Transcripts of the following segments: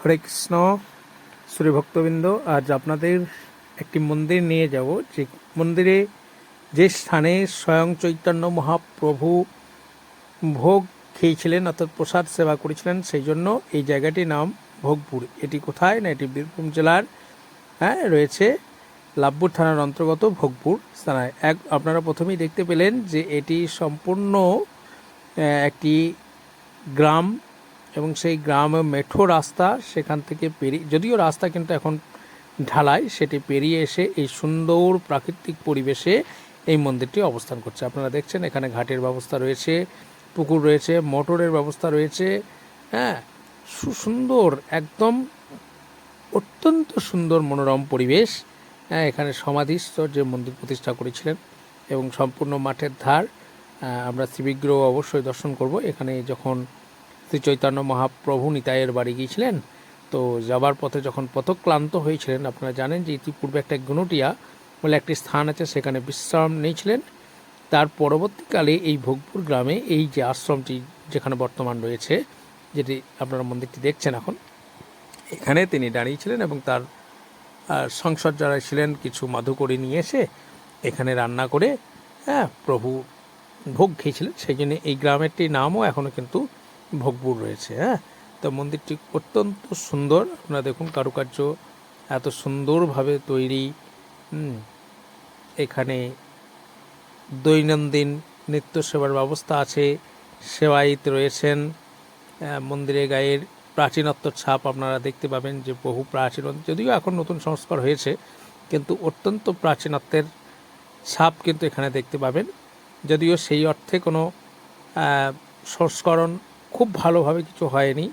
হরে কৃষ্ণ, শ্রী ভক্তবৃন্দ, আজ আপনাদের একটি মন্দির নিয়ে যাব। যে মন্দিরে যে স্থানে স্বয়ং চৈতন্য মহাপ্রভু ভোগ খেয়েছিলেন, অর্থাৎ প্রসাদ সেবা করেছিলেন, সেই জন্য এই জায়গাটির নাম ভোগপুর। এটি কোথায় না এটি বীরভূম জেলার হ্যাঁ রয়েছে লাভপুর থানার অন্তর্গত ভোগপুর থানায়। এক, আপনারা প্রথমেই দেখতে পেলেন যে এটি সম্পূর্ণ একটি গ্রাম এবং সেই গ্রামে মেঠো রাস্তা সেখান থেকে পেরিয়ে যদিও রাস্তা কিন্তু এখন ঢালাই, সেটি পেরিয়ে এসে এই সুন্দর প্রাকৃতিক পরিবেশে এই মন্দিরটি অবস্থান করছে। আপনারা দেখছেন এখানে ঘাটের ব্যবস্থা রয়েছে, পুকুর রয়েছে, মোটরের ব্যবস্থা রয়েছে হ্যাঁ সুসুন্দর, একদম অত্যন্ত সুন্দর মনোরম পরিবেশ। হ্যাঁ এখানে সমাধিস্থ যে মন্দির প্রতিষ্ঠা করেছিলেন এবং সম্পূর্ণ মাঠের ধার আমরা শ্রীবিগ্রহ অবশ্যই দর্শন করব। এখানে যখন শ্রী চৈতন্য মহাপ্রভু নিতাইয়ের বাড়ি গিয়েছিলেন। তো যাবার পথে যখন পথক্লান্ত হয়েছিলেন, আপনারা জানেন যে ইতিপূর্বে একটা গুনটিয়া বলে একটি স্থান আছে, সেখানে বিশ্রাম নিয়েছিলেন। তার পরবর্তীকালে এই ভোগপুর গ্রামে এই যে আশ্রমটি যেখানে বর্তমান রয়েছে, যেটি আপনারা মন্দিরটি দেখছেন এখন, এখানে তিনি দাঁড়িয়েছিলেন এবং তার সংসদ যারা ছিলেন, কিছু মাধুকরী নিয়ে এসে এখানে রান্না করে হ্যাঁ প্রভু ভোগ খেয়েছিলেন। সেই জন্য এই গ্রামেরটি নামও এখনও কিন্তু ভোগপুর রয়েছে হ্যাঁ? তো মন্দিরটি অত্যন্ত সুন্দর। আপনারা দেখুন কারুকার্য এত সুন্দরভাবে তৈরি এখানে দৈনন্দিন নিত্য সেবার ব্যবস্থা আছে, সেবায়িত রয়েছেন মন্দিরে গায়ের প্রাচীনত্ব ছাপ আপনারা দেখতে পাবেন যে বহু প্রাচীন, যদিও এখন নতুন সংস্কার হয়েছে, কিন্তু অত্যন্ত প্রাচীনত্বের ছাপ কিন্তু এখানে দেখতে পাবেন। যদিও সেই অর্থে কোনো সংস্করণ খুব ভালোভাবে কিছু হয়নি।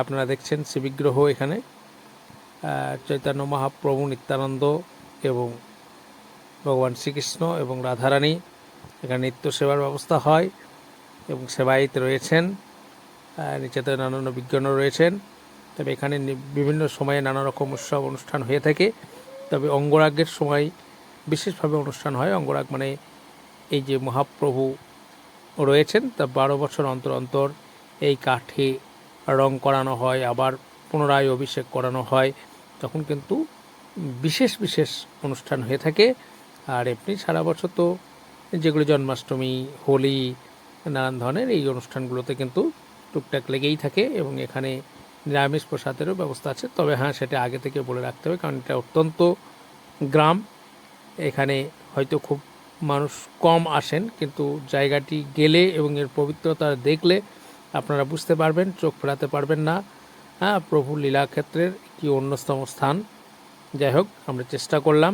আপনারা দেখছেন শিবিগ্রহ এখানে। চৈতন্য মহাপ্রভু, নিত্যানন্দ এবং ভগবান শ্রীকৃষ্ণ এবং রাধারানী। এখানে নিত্য সেবার ব্যবস্থা হয় এবং সেবায়িত রয়েছেন। নিচেতে নানান বিজ্ঞানও রয়েছেন। তবে এখানে বিভিন্ন সময়ে নানা রকম উৎসব অনুষ্ঠান হয়ে থাকে। তবে অঙ্গরাগের সময় বিশেষভাবে অনুষ্ঠান হয়। অঙ্গরাগ মানে এই যে মহাপ্রভু রয়েছেন, তা বারো বছর অন্তর অন্তর এই কাঠে রং করানো হয়, আবার পুনরায় অভিষেক করানো হয়। তখন কিন্তু বিশেষ বিশেষ অনুষ্ঠান হয়ে থাকে। আর এমনি সারা বছর তো যেগুলো জন্মাষ্টমী, হোলি, নানান ধরনের এই অনুষ্ঠানগুলোতে কিন্তু টুকটাক লেগেই থাকে এবং এখানে নিরামিষ প্রসাদেরও ব্যবস্থা আছে। তবে হ্যাঁ সেটা আগে থেকে বলে রাখতে হবে, কারণ এটা অত্যন্ত গ্রাম। এখানে হয়তো খুব মানুষ কম আসেন, কিন্তু জায়গাটি গেলে এবং এর পবিত্রতা দেখলে আপনারা বুঝতে পারবেন, চোখ ফেরাতে পারবেন না। হ্যাঁ প্রভু লীলাক্ষেত্রের কি অন্যতম স্থান। যাই হোক, আমরা চেষ্টা করলাম।